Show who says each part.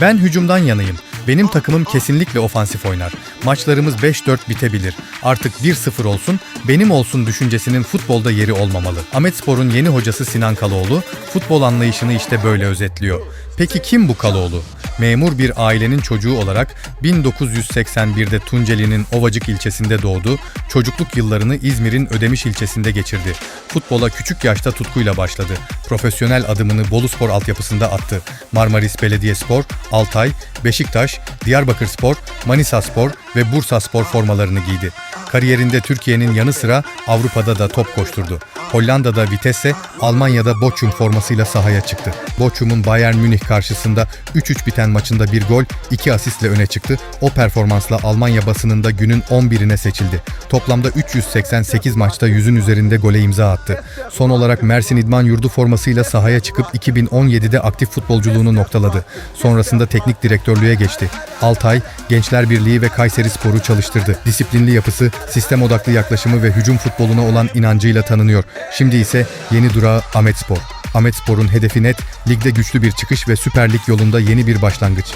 Speaker 1: Ben hücumdan yanayım. Benim takımım kesinlikle ofansif oynar. Maçlarımız 5-4 bitebilir. Artık 1-0 olsun, benim olsun düşüncesinin futbolda yeri olmamalı. Ahmetspor'un yeni hocası Sinan Kaloğlu, futbol anlayışını işte böyle özetliyor. Peki kim bu Kaloğlu? Memur bir ailenin çocuğu olarak 1981'de Tunceli'nin Ovacık ilçesinde doğdu, çocukluk yıllarını İzmir'in Ödemiş ilçesinde geçirdi. Futbola küçük yaşta tutkuyla başladı. Profesyonel adımını Boluspor altyapısında attı. Marmaris Belediyespor, Altay, Beşiktaş, Diyarbakırspor, Manisaspor ve Bursaspor formalarını giydi. Kariyerinde Türkiye'nin yanı sıra Avrupa'da da top koşturdu. Hollanda'da Vitesse, Almanya'da Bochum formasıyla sahaya çıktı. Bochum'un Bayern Münih karşısında 3-3 biten maçında bir gol, 2 asistle öne çıktı. O performansla Almanya basınında günün 11'ine seçildi. Toplamda 388 maçta yüzün üzerinde gole imza attı. Son olarak Mersin İdman Yurdu formasıyla sahaya çıkıp 2017'de aktif futbolculuğunu noktaladı. Sonrasında teknik direktörlüğe geçti. Altay, Gençler Birliği ve Kayseri Spor'u çalıştırdı. Disiplinli yapısı, sistem odaklı yaklaşımı ve hücum futboluna olan inancıyla tanınıyor. Şimdi ise yeni durağı Ahmetspor. Ahmetspor'un hedefi net, ligde güçlü bir çıkış ve Süper Lig yolunda yeni bir başlangıç.